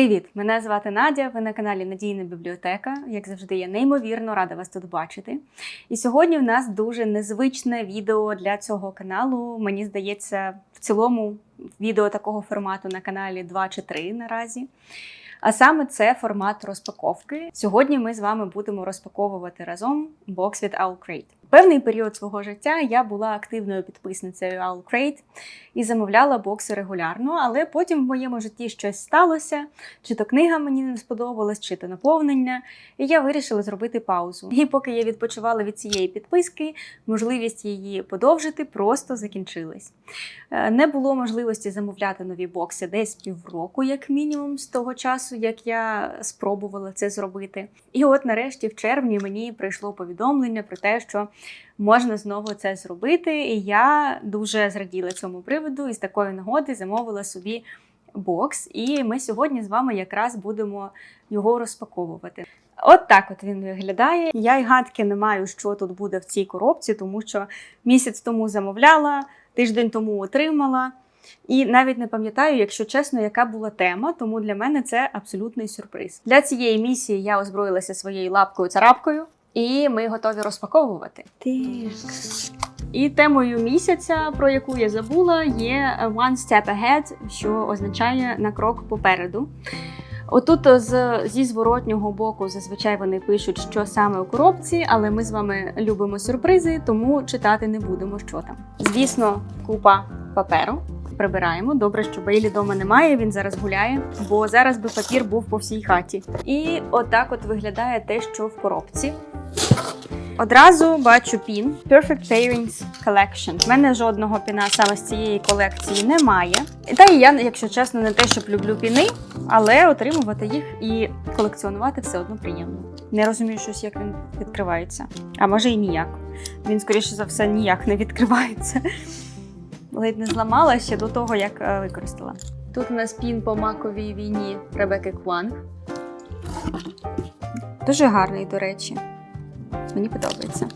Привіт! Мене звати Надя. Ви на каналі Надійна бібліотека. Як завжди, я неймовірно рада вас тут бачити. І сьогодні в нас дуже незвичне відео для цього каналу. Мені здається, в цілому відео такого формату на каналі 2 чи 3 наразі. А саме це формат розпаковки. Сьогодні ми з вами будемо розпаковувати разом бокс від Owl Crate. Певний період свого життя я була активною підписницею Owl Crate і замовляла бокси регулярно, але потім в моєму житті щось сталося, чи то книга мені не сподобалась, чи то наповнення, і я вирішила зробити паузу. І поки я відпочивала від цієї підписки, можливість її подовжити просто закінчилась. Е, Не було можливості замовляти нові бокси десь півроку, як мінімум, з того часу, як я спробувала це зробити. І от нарешті, в червні, мені прийшло повідомлення про те, що можна знову це зробити. І я дуже зраділа цьому приводу і з такої нагоди замовила собі бокс. І ми сьогодні з вами якраз будемо його розпаковувати. От так от він виглядає. Я й гадки не маю, що тут буде в цій коробці, тому що місяць тому замовляла, тиждень тому отримала. І навіть не пам'ятаю, якщо чесно, яка була тема, тому для мене це абсолютний сюрприз. Для цієї місії я озброїлася своєю лапкою царапкою, і ми готові розпаковувати. І темою місяця, про яку я забула, є One Step Ahead, що означає на крок попереду. Отут з, зі зворотнього боку зазвичай вони пишуть, що саме у коробці, але ми з вами любимо сюрпризи, тому читати не будемо, що там. Звісно, купа паперу. Прибираємо. Добре, що Бейлі вдома немає, він зараз гуляє, бо зараз би папір був по всій хаті. І отак от виглядає те, що в коробці. Одразу бачу пін Perfect Pairings Collection. У мене жодного піна саме з цієї колекції немає. Та і я, якщо чесно, не те, щоб люблю піни, але отримувати їх і колекціонувати все одно приємно. Не розумію, щось як він відкривається. А може і ніяк. Він, скоріше за все, ніяк не відкривається. Ледь не зламала ще до того, як е, використала. Тут у нас пін по маковій війні Ребекки Кванг. Дуже гарний, до речі. Мені подобається.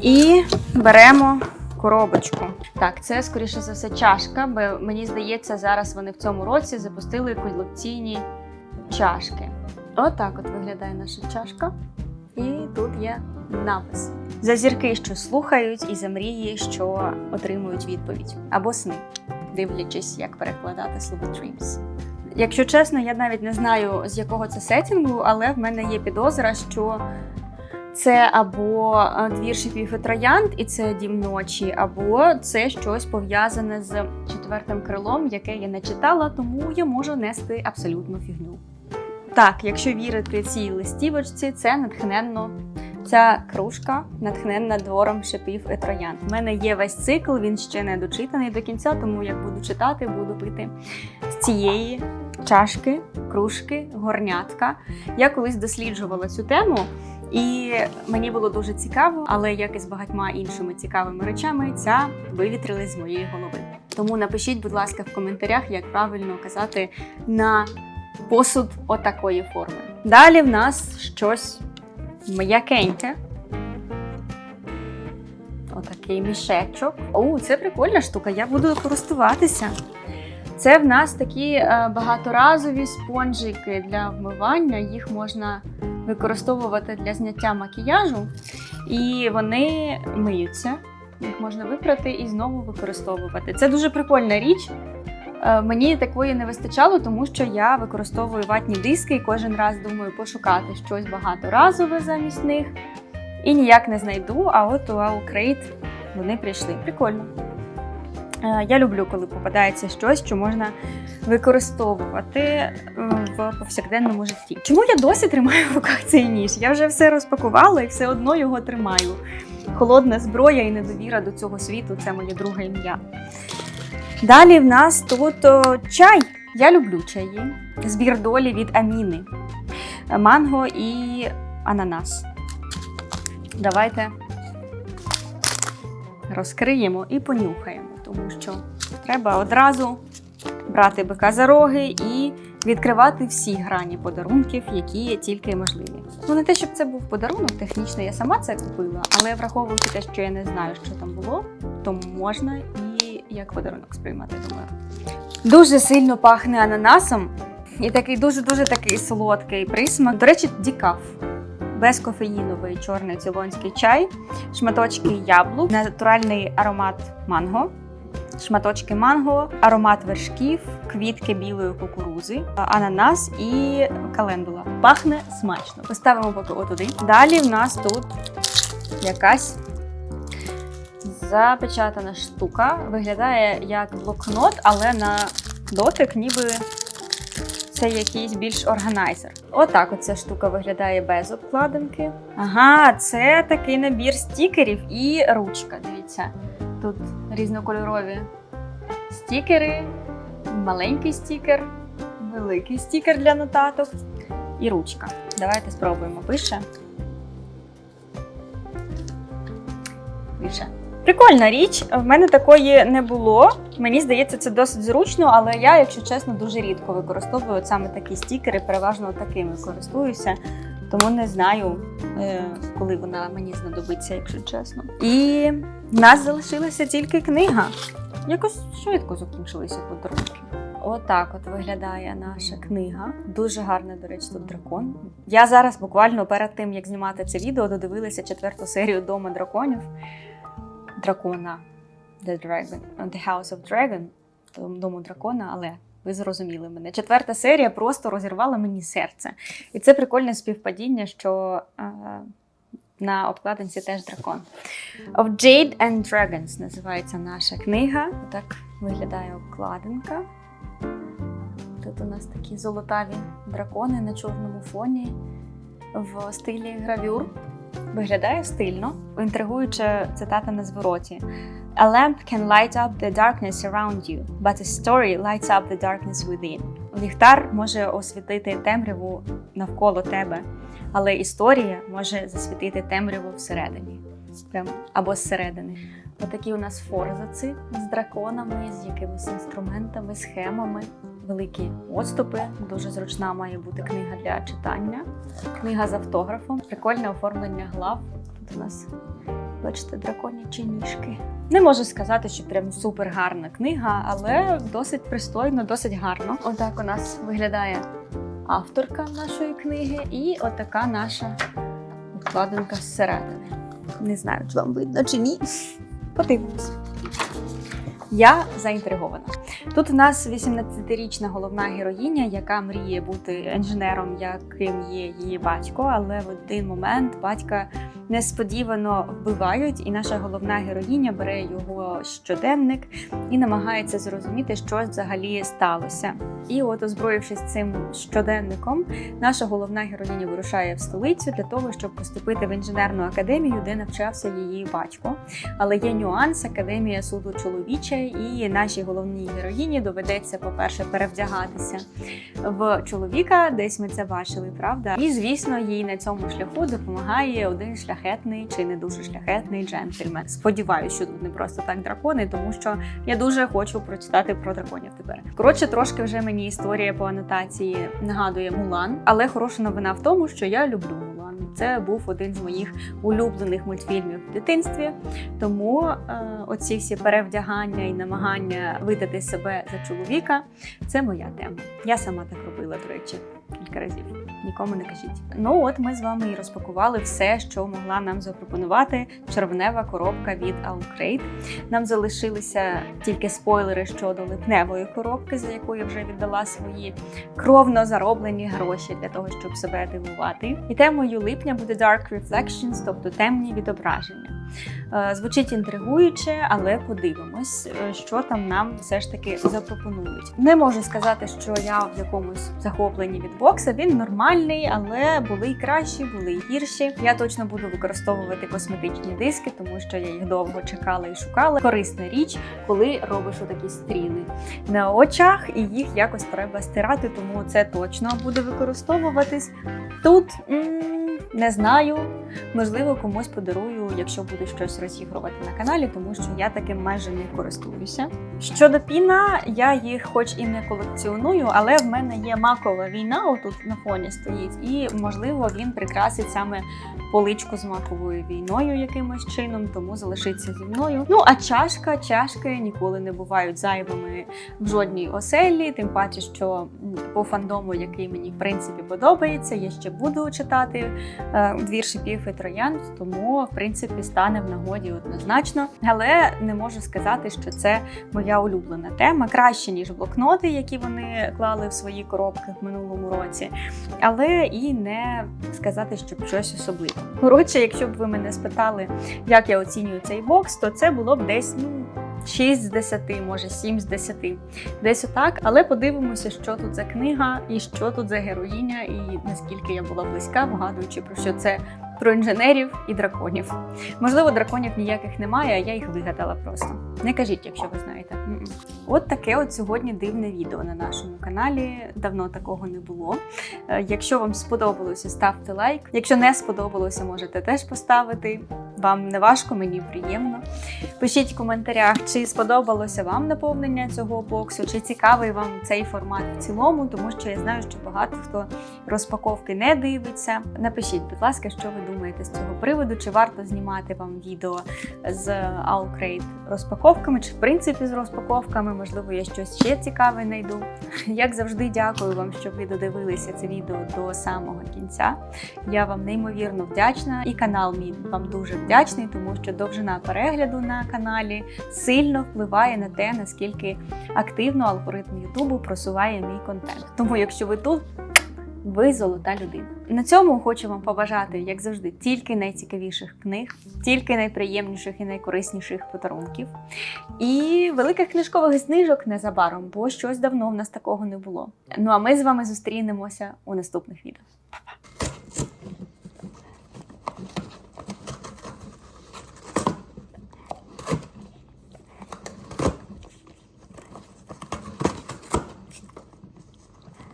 І беремо коробочку. Так, це, скоріше за все, чашка, бо мені здається, зараз вони в цьому році запустили колекційні чашки. Отак от виглядає наша чашка. І тут є напис: за зірки, що слухають, і за мрії, що отримують відповідь, або сни, дивлячись, як перекладати слово dreams. Якщо чесно, я навіть не знаю, з якого це сетінгу, але в мене є підозра, що це або е, двір шипів і троянд, і це дім ночі, або це щось пов'язане з четвертим крилом, яке я не читала, тому я можу нести абсолютну фігню. Так, якщо вірити цій листівочці, це натхненно. Ця кружка натхненна двором шипів і троянд. У мене є весь цикл, він ще не дочитаний до кінця, тому як буду читати, буду пити з цієї чашки, кружки, горнятка. Я колись досліджувала цю тему, і мені було дуже цікаво, але як і з багатьма іншими цікавими речами, ця вивітрилась з моєї голови. Тому напишіть, будь ласка, в коментарях, як правильно казати на посуд отакої форми. Далі в нас щось м'якеньке. Отакий мішечок. О, це прикольна штука, я буду користуватися. Це в нас такі е, багаторазові спонжики для вмивання. Їх можна використовувати для зняття макіяжу, і вони миються. Їх можна випрати і знову використовувати. Це дуже прикольна річ. Е, Мені такої не вистачало, тому що я використовую ватні диски і кожен раз думаю пошукати щось багаторазове замість них. І ніяк не знайду, а от у Crate вони прийшли. Прикольно. Е, Я люблю, коли попадається щось, що можна використовувати е, в повсякденному житті. Чому я досі тримаю в руках цей ніж? Я вже все розпакувала і все одно його тримаю. Холодна зброя і недовіра до цього світу це моє друге ім'я. Далі в нас тут о, чай. Я люблю чаї. Збір долі від Аміни. Манго і ананас. Давайте розкриємо і понюхаємо, тому що треба одразу брати бика за роги і відкривати всі грані подарунків, які є тільки можливі. Ну, не те, щоб це був подарунок, технічно я сама це купила, але враховуючи те, що я не знаю, що там було, то можна і і як подарунок сприймати, думаю. Дуже сильно пахне ананасом. І такий дуже-дуже такий солодкий присмак. До речі, дікаф. Безкофеїновий чорний цілонський чай, шматочки яблук, натуральний аромат манго, шматочки манго, аромат вершків, квітки білої кукурузи, ананас і календула. Пахне смачно. Поставимо поки отуди. Далі в нас тут якась запечатана штука. Виглядає як блокнот, але на дотик ніби це якийсь більш органайзер. Отак оця штука виглядає без обкладинки. Ага, це такий набір стікерів і ручка. Дивіться, тут різнокольорові стікери, маленький стікер, великий стікер для нотаток і ручка. Давайте спробуємо. Пише. Пише. Прикольна річ. В мене такої не було. Мені здається, це досить зручно, але я, якщо чесно, дуже рідко використовую саме такі стікери, переважно такими користуюся. Тому не знаю, е, коли вона мені знадобиться, якщо чесно. І в нас залишилася тільки книга. Якось швидко закінчилися подарунки. Отак от виглядає наша книга. Дуже гарний, до речі, тут дракон. Я зараз буквально перед тим, як знімати це відео, додивилася четверту серію Дома драконів. Дракона The Dragon, The House of Dragon, Дому дракона, але ви зрозуміли мене. Четверта серія просто розірвала мені серце. І це прикольне співпадіння, що е, на обкладинці теж дракон. Of Jade and Dragons називається наша книга. Так виглядає обкладинка. Тут у нас такі золотаві дракони на чорному фоні в стилі гравюр. Виглядає стильно. Інтригуюча цитата на звороті. A lamp can light up the darkness around you, but a story lights up the darkness within. Ліхтар може освітити темряву навколо тебе, але історія може засвітити темряву всередині. Прям або зсередини. Отакі у нас форзаци з драконами, з якимись інструментами, схемами, великі отступи. Дуже зручна має бути книга для читання. Книга з автографом, прикольне оформлення глав. Тут у нас, бачите, драконячі ніжки. Не можу сказати, що прям супер гарна книга, але досить пристойно, досить гарно. Отак у нас виглядає авторка нашої книги, і отака наша обкладинка зсередини. Не знаю, чи вам видно чи ні. Подивимось. Я заінтригована. Тут у нас 18-річна головна героїня, яка мріє бути інженером, яким є її батько, але в один момент батька несподівано вбивають, і наша головна героїня бере його щоденник і намагається зрозуміти, що взагалі сталося. І от, озброївшись цим щоденником, наша головна героїня вирушає в столицю для того, щоб поступити в інженерну академію, де навчався її батько. Але є нюанс академія суду чоловіча, і нашій головній героїні доведеться, по-перше, перевдягатися в чоловіка. Десь ми це бачили, правда? І звісно, їй на цьому шляху допомагає один шляхетний чи не дуже шляхетний джентльмен. Сподіваюся, що тут не просто так дракони, тому що я дуже хочу прочитати про драконів тепер. Коротше, трошки вже мені історія по анотації нагадує Мулан, але хороша новина в тому, що я люблю Мулан. Це був один з моїх улюблених мультфільмів в дитинстві. Тому е, оці всі перевдягання і намагання видати себе за чоловіка це моя тема. Я сама так робила, до речі, кілька разів. Нікому не кажіть. Ну от ми з вами і розпакували все, що могла нам запропонувати червнева коробка від Aucrate. Нам залишилися тільки спойлери щодо липневої коробки, за яку я вже віддала свої кровно зароблені гроші для того, щоб себе дивувати. І темою липня буде Dark Reflections, тобто темні відображення. Е, Звучить інтригуюче, але подивимось, е, що там нам все ж таки запропонують. Не можу сказати, що я в якомусь захопленні від бокса. Він нормальний, але були й кращі, були й гірші. Я точно буду використовувати косметичні диски, тому що я їх довго чекала і шукала. Корисна річ, коли робиш отакі стріли на очах, і їх якось треба стирати, тому це точно буде використовуватись. Тут м, не знаю. Можливо, комусь подарую, якщо буду щось розігрувати на каналі, тому що я таким майже не користуюся. Щодо піна, я їх хоч і не колекціоную, але в мене є макова війна. Отут тут на фоні стоїть, і можливо він прикрасить саме поличку з маковою війною якимось чином, тому залишиться зі мною. Ну а чашка, чашки ніколи не бувають зайвими в жодній оселі, тим паче, що по фандому, який мені в принципі подобається, я ще буду читати е, двір шипів і троянд, тому в принципі стане в нагоді однозначно. Але не можу сказати, що це моя улюблена тема, краще ніж блокноти, які вони клали в свої коробки в минулому році, але і не сказати, щоб щось особливе. Коротше, якщо б ви мене спитали, як я оцінюю цей бокс, то це було б десь ну. 6 з 10, може 7 з 10. Десь отак. Але подивимося, що тут за книга і що тут за героїня, і наскільки я була близька, вгадуючи про що це про інженерів і драконів. Можливо, драконів ніяких немає, а я їх вигадала просто. Не кажіть, якщо ви знаєте. М-м. От таке от сьогодні дивне відео на нашому каналі. Давно такого не було. Е, Якщо вам сподобалося, ставте лайк. Якщо не сподобалося, можете теж поставити. Вам не важко, мені приємно. Пишіть в коментарях, чи сподобалося вам наповнення цього боксу, чи цікавий вам цей формат в цілому, тому що я знаю, що багато хто розпаковки не дивиться. Напишіть, будь ласка, що ви думаєте з цього приводу, чи варто знімати вам відео з Allcrate розпаковками, чи в принципі з розпаковками, можливо, я щось ще цікаве знайду. Як завжди, дякую вам, що ви додивилися це відео до самого кінця. Я вам неймовірно вдячна, і канал мій вам дуже вдячний, тому що довжина перегляду на каналі сильно впливає на те, наскільки активно алгоритм Ютубу просуває мій контент. Тому, якщо ви тут. Ви золота людина. На цьому хочу вам побажати, як завжди, тільки найцікавіших книг, тільки найприємніших і найкорисніших подарунків. І великих книжкових знижок незабаром, бо щось давно в нас такого не було. Ну а ми з вами зустрінемося у наступних відео. Па-па!